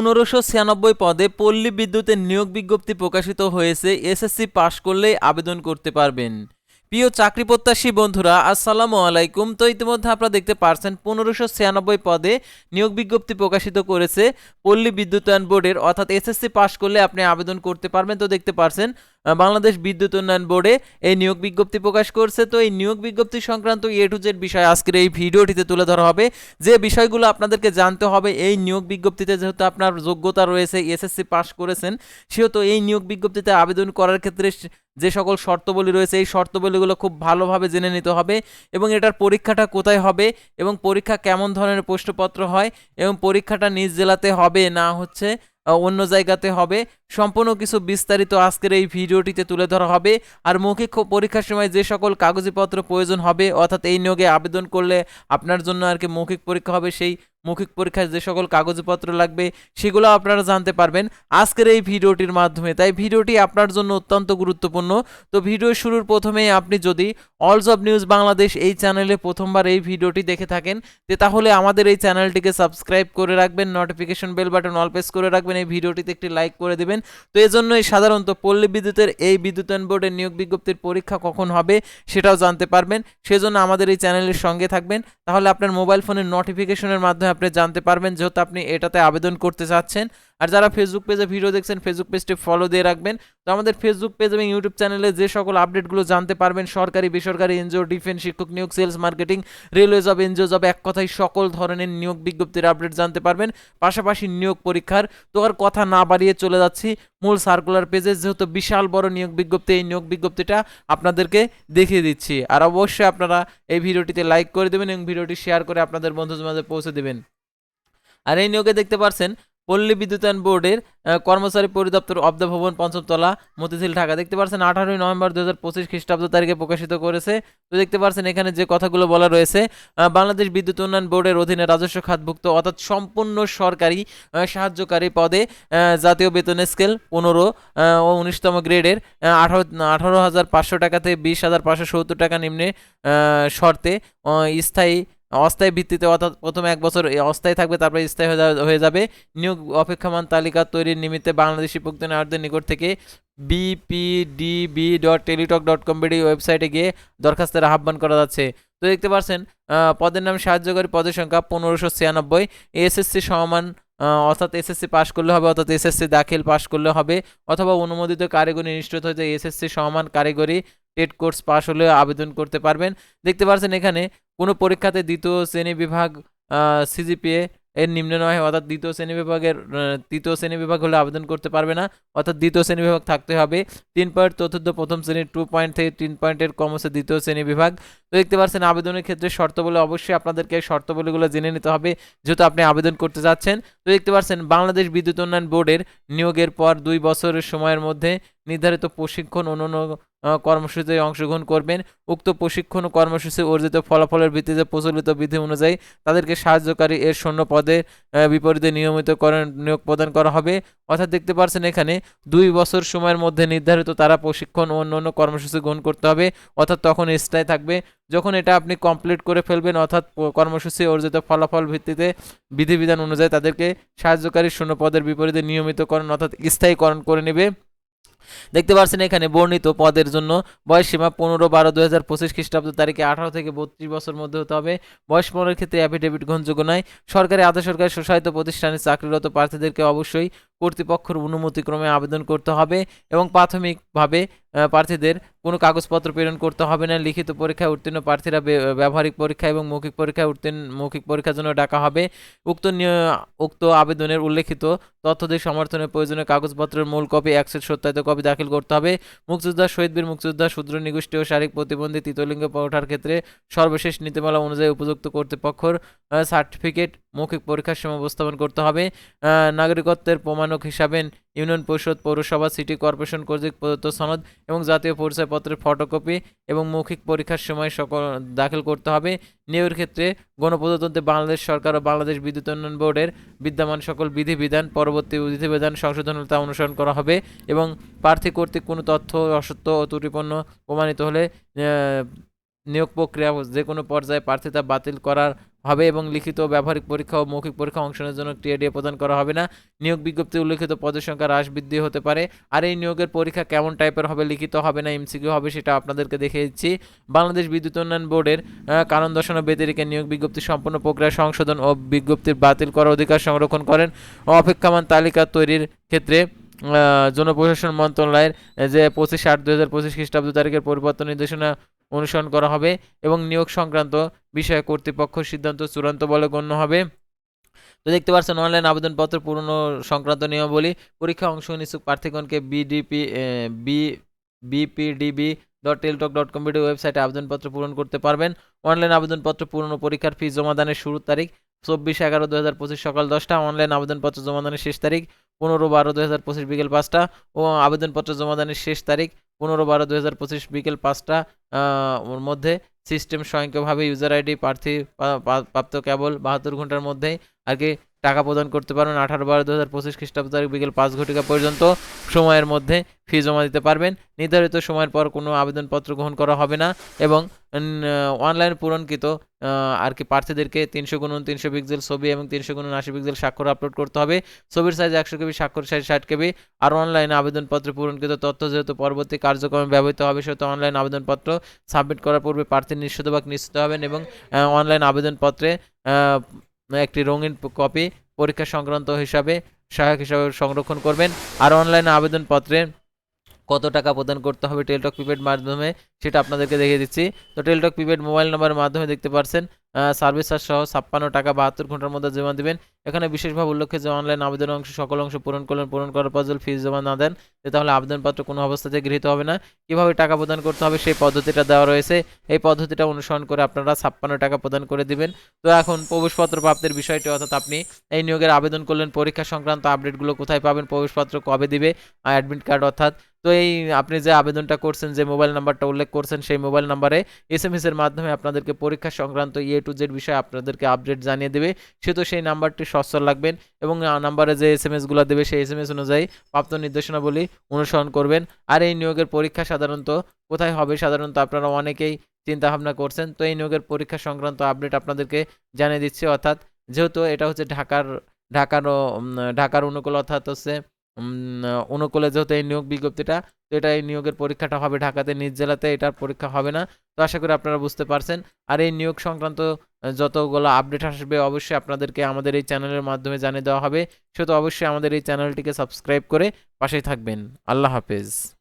পনেরোশো ছিয়ানব্বই পদে পল্লী বিদ্যুতের নিয়োগ বিজ্ঞপ্তি প্রকাশিত হয়েছে। এসএসসি পাশ করলেই আবেদন করতে পারবেন। প্রিয় চাকরি প্রত্যাশী বন্ধুরা, আসসালামু আলাইকুম। তো ইতিমধ্যে আপনারা দেখতে পারছেন, পনেরোশো ছিয়ানব্বই পদে নিয়োগ বিজ্ঞপ্তি প্রকাশিত করেছে পল্লী বিদ্যুতায়ন বোর্ডের। অর্থাৎ এসএসসি পাশ করলে আপনি আবেদন করতে পারবেন। তো দেখতে পারছেন বাংলাদেশ বিদ্যুৎ উন্নয়ন বোর্ডে এই নিয়োগ বিজ্ঞপ্তি প্রকাশ করছে। তো এই নিয়োগ বিজ্ঞপ্তি সংক্রান্ত এ টু জেড বিষয় আজকের এই ভিডিওটিতে তুলে ধরা হবে। যে বিষয়গুলো আপনাদেরকে জানতে হবে, এই নিয়োগ বিজ্ঞপ্তিতে যেহেতু আপনার যোগ্যতা রয়েছে এসএসসি পাস করেছেন, সেহেতু এই নিয়োগ বিজ্ঞপ্তিতে আবেদন করার ক্ষেত্রে যে সকল শর্তবলী রয়েছে, এই শর্তবলীগুলো খুব ভালোভাবে জেনে নিতে হবে এবং এটার পরীক্ষাটা কোথায় হবে এবং পরীক্ষা কেমন ধরনের প্রশ্নপত্র হয় এবং পরীক্ষাটা নিজ জেলাতে হবে না হচ্ছে অন্য জায়গাতে হবে। সম্পূর্ণ কিছু বিস্তারিত আজকের এই ভিডিওটিতে তুলে ধরা হবে। আর মৌখিক পরীক্ষার সময় যে সকল কাগজপত্র প্রয়োজন হবে, অর্থাৎ এই নিয়োগে আবেদন করলে আপনার জন্য আর কি মৌখিক পরীক্ষা হবে, সেই মৌখিক পরীক্ষায় যে সকল কাগজপত্র লাগবে সেগুলো আপনারা জানতে পারবেন আজকের এই ভিডিওটির মাধ্যমে। তাই ভিডিওটি আপনার জন্য অত্যন্ত গুরুত্বপূর্ণ। তো ভিডিও শুরুর প্রথমেই আপনি যদি অলস অব নিউজ বাংলাদেশ এই চ্যানেলে প্রথমবার এই ভিডিওটি দেখে থাকেন, তে তাহলে আমাদের এই চ্যানেলটিকে সাবস্ক্রাইব করে রাখবেন notification bell button all press করে রাখবেন, এই ভিডিওটিতে একটি লাইক করে দেবেন। তো এজন্যই সাধারণত পল্লী বিদ্যুতের এই বিদ্যুতায়ন বোর্ডের নিয়োগ বিজ্ঞপ্তির পরীক্ষা কখন হবে সেটাও জানতে পারবেন। সেজন্য আমাদের এই চ্যানেলের সঙ্গে থাকবেন। তাহলে আপনার মোবাইল ফোনের নোটিফিকেশনের মাধ্যমে আপনি জানতে পারবেন যেহেতু আপনি এটাতে আবেদন করতে চাচ্ছেন। আর যারা ফেসবুক পেজে ভিডিও দেখছেন ফেসবুক পেজটি ফলো দিয়ে রাখবেন। তো আমাদের ফেসবুক পেজ এবং ইউটিউব চ্যানেলে যে সকল আপডেটগুলো জানতে পারবেন, সরকারি, বেসরকারি এনজিও ডিফেন্স শিক্ষক নিয়োগ sales marketing railway job NGO job এক কথায় সকল ধরনের নিয়োগ বিজ্ঞপ্তির আপডেট জানতে পারবেন, পাশাপাশি নিয়োগ পরীক্ষার। তো আর কথা না বাড়িয়ে চলে যাচ্ছি মূল সার্কুলার পেজে যেহেতু বিশাল বড় নিয়োগ বিজ্ঞপ্তি, এই নিয়োগ বিজ্ঞপ্তিটা আপনাদেরকে দেখিয়ে দিচ্ছি। আর অবশ্যই আপনারা এই ভিডিওটিতে লাইক করে দেবেন এবং ভিডিওটি শেয়ার করে আপনাদের বন্ধুদের মাঝে পৌঁছে দেবেন। আর এই নিয়োগে দেখতে পারছেন পল্লী বিদ্যুতায়ন বোর্ডের কর্মচারী পরিদপ্তর অব দ্য ভবন পঞ্চমতলা মতিঝিল, ঢাকা। দেখতে পারছেন আঠারোই নভেম্বর দু হাজার পঁচিশ খ্রিস্টাব্দ তারিখে প্রকাশিত করেছে। তো দেখতে পারছেন এখানে যে কথাগুলো বলা রয়েছে বাংলাদেশ বিদ্যুৎ উন্নয়ন বোর্ডের অধীনে রাজস্ব খাতভুক্ত অর্থাৎ সম্পূর্ণ সরকারি সাহায্যকারী পদে জাতীয় বেতন স্কেল পনেরো ও উনিশতম গ্রেডের আঠারো আঠারো হাজার পাঁচশো টাকা থেকে বিশ হাজার পাঁচশো সত্তর টাকা নিম্নে শর্তে স্থায়ী অস্থায়ী ভিত্তিতে অর্থাৎ প্রথমে এক বছর অস্থায়ী থাকবে, তারপরে স্থায়ী হয়ে যাবে- নিয়োগ অপেক্ষমান তালিকা তৈরির নিমিত্তে বাংলাদেশ বাংলাদেশি প্রক্রিয়াদের নিকট থেকে BPDB dot Teletalk dot com BD ওয়েবসাইটে গিয়ে দরখাস্তের আহ্বান করা যাচ্ছে। তো দেখতে পাচ্ছেন পদের নাম সাহায্যকারী পদের সংখ্যা পনেরোশো ছিয়ানব্বই। এসএসসি সমান অর্থাৎ এসএসসি পাশ করলে হবে, অর্থাৎ এসএসসি দাখিল পাশ করলে হবে, অথবা অনুমোদিত কারিগরি নিশ্চিত হতে এসএসসি সমান কারিগরি টেট কোর্স পাশ হলে আবেদন করতে পারবেন। দেখতে পাচ্ছেন এখানে কোনো পরীক্ষাতে দ্বিতীয় শ্রেণি বিভাগ সিজিপিএ এর নিম্ন নয় অর্থাৎ দ্বিতীয় শ্রেণি বিভাগের তৃতীয় শ্রেণি বিভাগ হলে আবেদন করতে পারবে না অর্থাৎ দ্বিতীয় শ্রেণি বিভাগ থাকতে হবে। তিন পয়েন্ট চতুর্থ প্রথম শ্রেণির টু পয়েন্ট থেকে তিন পয়েন্টের কম হচ্ছে দ্বিতীয় শ্রেণি বিভাগ। তো দেখতে পাচ্ছেন আবেদনের ক্ষেত্রে শর্তবলী অবশ্যই আপনাদেরকে শর্তবলীগুলো জেনে নিতে হবে যেহেতু আপনি আবেদন করতে যাচ্ছেন। তো দেখতে পাচ্ছেন বাংলাদেশ বিদ্যুৎ উন্নয়ন বোর্ডের নিয়োগের পর দুই বছরের সময়ের মধ্যে নির্ধারিত প্রশিক্ষণ আহ, কর্মসূচিতে অংশগ্রহণ করবেন। উক্ত প্রশিক্ষণ কর্মসূচি অর্জিত ফলাফলের ভিত্তিতে প্রচলিত বিধি অনুযায়ী তাদেরকে সাহায্যকারী এর শূন্য পদে বিপরীতে নিয়মিতকরণ নিয়োগ প্রদান করা হবে। অর্থাৎ দেখতে পাচ্ছেন এখানে দুই বছর সময়ের মধ্যে নির্ধারিত তারা প্রশিক্ষণ ও অন্যান্য কর্মসূচি গ্রহণ করতে হবে। অর্থাৎ তখন স্থায়ী থাকবে। যখন এটা আপনি কমপ্লিট করে ফেলবেন, অর্থাৎ কর্মসূচি অর্জিত ফলাফল ভিত্তিতে বিধিবিধান অনুযায়ী তাদেরকে সাহায্যকারী শূন্য পদের বিপরীতে নিয়মিতকরণ, অর্থাৎ স্থায়ীকরণ করে নেবে। দেখতে পাচ্ছেন এখানে বর্ণিত পদের জন্য বয়স সীমা পনেরো বারো দু হাজার পঁচিশ খ্রিস্টাব্দ তারিখে আঠারো থেকে বত্রিশ বছর মধ্যে হতে হবে। বয়স পনেরোর ক্ষেত্রে অ্যাফিডেভিট গ্রহণযোগ্য নয়। সরকারি আধা সরকারি স্বশাসিত প্রতিষ্ঠানে চাকরিরত প্রার্থীদেরকে অবশ্যই কর্তৃপক্ষের অনুমতিক্রমে আবেদন করতে হবে এবং প্রাথমিকভাবে প্রার্থীদের কোনো কাগজপত্র প্রেরণ করতে হবে না। লিখিত পরীক্ষায় উত্তীর্ণ প্রার্থীরা ব্যবহারিক পরীক্ষা এবং মৌখিক পরীক্ষায় উত্তীর্ণ, মৌখিক পরীক্ষার জন্য ডাকা হবে। উক্ত উক্ত আবেদনের উল্লেখিত তথ্যদের সমর্থনের প্রয়োজনীয় কাগজপত্রের মূল কপি একসেট সত্যায়িত কপি দাখিল করতে হবে। মুক্তিযোদ্ধা, শহীদ বীর মুক্তিযোদ্ধা শূদ্র নিগোষ্ঠী ও শারীরিক প্রতিবন্ধী তৃতীয়লিঙ্গ ওঠার ক্ষেত্রে সর্বশেষ নীতিমালা অনুযায়ী উপযুক্ত কর্তৃপক্ষর সার্টিফিকেট মৌখিক পরীক্ষার সময় উপস্থাপন করতে হবে। নাগরিকত্বের প্রমাণক হিসাবে ইউনিয়ন পরিষদ, পৌরসভা, সিটি কর্পোরেশন, কর্তৃক প্রদত্ত সনদ এবং জাতীয় পরিচয়পত্রের ফটোকপি এবং মৌখিক পরীক্ষার সময় সকল দাখিল করতে হবে। নিয়োগের ক্ষেত্রে গণপ্রজাতন্ত্রী বাংলাদেশ সরকার ও বাংলাদেশ বিদ্যুৎ উন্নয়ন বোর্ডের বিদ্যমান সকল বিধিবিধান, পরবর্তী বিধিবিধান সংশোধন হলে তা অনুসরণ করা হবে এবং প্রার্থী কর্তৃক কোনো তথ্য অসত্য ও ত্রুটিপূর্ণ প্রমাণিত হলে নিয়োগ প্রক্রিয়া যে কোনো পর্যায়ে প্রার্থিতা বাতিল করার হবে এবং লিখিত ব্যবহারিক পরীক্ষা ও মৌখিক পরীক্ষা অংশের জন্য টিএডিএ প্রদান করা হবে না। নিয়োগ বিজ্ঞপ্তি উল্লেখিত পদের সংখ্যা হ্রাস বৃদ্ধি হতে পারে। আর এই নিয়োগের পরীক্ষা কেমন টাইপের হবে, লিখিত হবে না, এমসিকিউ হবে সেটা আপনাদেরকে দেখে দিচ্ছি বাংলাদেশ বিদ্যুৎ উন্নয়ন বোর্ডের কারণ দর্শানো ব্যতিরিকে নিয়োগ বিজ্ঞপ্তি সম্পূর্ণ প্রক্রিয়া সংশোধন ও বিজ্ঞপ্তির বাতিল করার অধিকার সংরক্ষণ করেন। অপেক্ষমান তালিকা তৈরির ক্ষেত্রে জনপ্রশাসন মন্ত্রণালয়ের যে পঁচিশ আট দু হাজার পঁচিশ খ্রিস্টাব্দ তারিখের পরিবর্তন নির্দেশনা অনুসরণ করা হবে এবং নিয়োগ সংক্রান্ত বিষয়ে কর্তৃপক্ষ সিদ্ধান্ত চূড়ান্ত বলে গণ্য হবে। তো দেখতে পাচ্ছেন অনলাইন আবেদনপত্র পূরণ সংক্রান্ত নিয়মাবলী পরীক্ষা অংশ নিচ্ছুক প্রার্থীগণকে BDP B BPDB dot Teletalk dot com ওয়েবসাইটে আবেদনপত্র পূরণ করতে পারবেন। অনলাইন আবেদনপত্র পূরণ পরীক্ষার ফি জমাদানের শুরুর তারিখ চব্বিশ এগারো দু হাজার পঁচিশ সকাল দশটা অনলাইন আবেদনপত্র জমাদানের শেষ তারিখ পনেরো বারো দু হাজার পঁচিশ বিকেল পাঁচটা ও আবেদনপত্র জমাদানের শেষ তারিখ পনেরো বারো দু হাজার পঁচিশ বিকেল পাঁচটা ওর মধ্যে সিস্টেম স্বয়ংক্রিয়ভাবে ইউজার আইডি প্রার্থী প্রাপ্ত কেবল বাহাত্তর ঘণ্টার মধ্যেই আর কি টাকা প্রদান করতে পারবেন আঠারো বারো দু হাজার পঁচিশ খ্রিস্টাব্দ তারিখ বিকেল পাঁচ ঘটিকা পর্যন্ত সময়ের মধ্যে ফি জমা দিতে পারবেন। নির্ধারিত সময়ের পর কোনো আবেদনপত্র গ্রহণ করা হবে না এবং অনলাইন পূরণকৃত আর কি প্রার্থীদেরকে তিনশো গুণন তিনশো পিক্সেল ছবি এবং তিনশো গুণন আশি পিক্সেল স্বাক্ষর আপলোড করতে হবে। ছবির সাইজ একশো কেবি, স্বাক্ষর সাইজ ষাট কেবি। আর অনলাইনে আবেদনপত্র পূরণকৃত তথ্য যেহেতু পরবর্তী কার্যক্রমে ব্যবহৃত হবে, সেহেতু অনলাইন আবেদনপত্র সাবমিট করার পূর্বে প্রার্থী নিশ্চিতভাগ নিশ্চিত হবেন এবং অনলাইন আবেদনপত্রে একটি রঙিন কপি পরীক্ষা সংক্রান্ত হিসাবে সহায়ক হিসাবে সংরক্ষণ করবেন। আর অনলাইন আবেদনপত্রে কত টাকা প্রদান করতে হবে টেলটক প্রিপেড মাধ্যমে সেটা আপনাদেরকে দেখিয়ে দিচ্ছি। তো টেলটক প্রিপেড মোবাইল নাম্বারের মাধ্যমে দেখতে পারছেন সার্ভিস চার্জ সহ ছাপ্পান্ন টাকা বাহাত্তর ঘণ্টার মধ্যে জমা দিবেন। এখানে বিশেষভাবে উল্লেখ্য যে অনলাইন আবেদন অংশ সকল অংশ পূরণ করলেন, পূরণ করার পর যদি ফিস জমা না দেন তাহলে আবেদনপত্র কোনো অবস্থাতে গৃহীত হবে না। কীভাবে টাকা প্রদান করতে হবে সেই পদ্ধতিটা দেওয়া রয়েছে। এই পদ্ধতিটা অনুসরণ করে আপনারা ছাপ্পান্ন টাকা প্রদান করে দিবেন। তো এখন প্রবেশপত্র প্রাপ্তির বিষয়টি, অর্থাৎ আপনি এই নিয়োগের আবেদন করলেন, পরীক্ষা সংক্রান্ত আপডেটগুলো কোথায় পাবেন, প্রবেশপত্র কবে দিবে অ্যাডমিট কার্ড অর্থাৎ। তো এই আপনি যে আবেদনটা করছেন, যে মোবাইল নাম্বারটা উল্লেখ করছেন সেই মোবাইল নাম্বারে এস এম এস এর মাধ্যমে আপনাদেরকে পরীক্ষা সংক্রান্ত এ টু জেড বিষয়ে আপনাদেরকে আপডেট জানিয়ে দেবে। সেহেতু সেই নাম্বারটি সচ্ছল রাখবেন এবং নাম্বারে যে এস এম এসগুলো দেবে সেই এস এম এস অনুযায়ী প্রাপ্ত নির্দেশনাবলী অনুসরণ করবেন। আর এই নিয়োগের পরীক্ষা সাধারণত কোথায় হবে সাধারণত আপনারা অনেকেই চিন্তা ভাবনা করছেন। তো এই নিয়োগের পরীক্ষা সংক্রান্ত আপডেট আপনাদেরকে জানিয়ে দিচ্ছি। অর্থাৎ যেহেতু এটা হচ্ছে ঢাকার ঢাকার ঢাকার অনুকূল অর্থাৎ হচ্ছে অনুকূলে যেহেতু এই নিয়োগ বিজ্ঞপ্তিটা, তো এটা এই নিয়োগের পরীক্ষাটা হবে ঢাকাতে, নিজ জেলাতে, এটার পরীক্ষা হবে না। তো আশা করি আপনারা বুঝতে পারছেন। আর এই নিয়োগ সংক্রান্ত যতগুলো আপডেট আসবে, অবশ্যই আপনাদেরকে আমাদের এই চ্যানেলের মাধ্যমে জানিয়ে দেওয়া হবে। সে তো অবশ্যই আমাদের এই চ্যানেলটিকে সাবস্ক্রাইব করে পাশেই থাকবেন। আল্লাহ হাফেজ।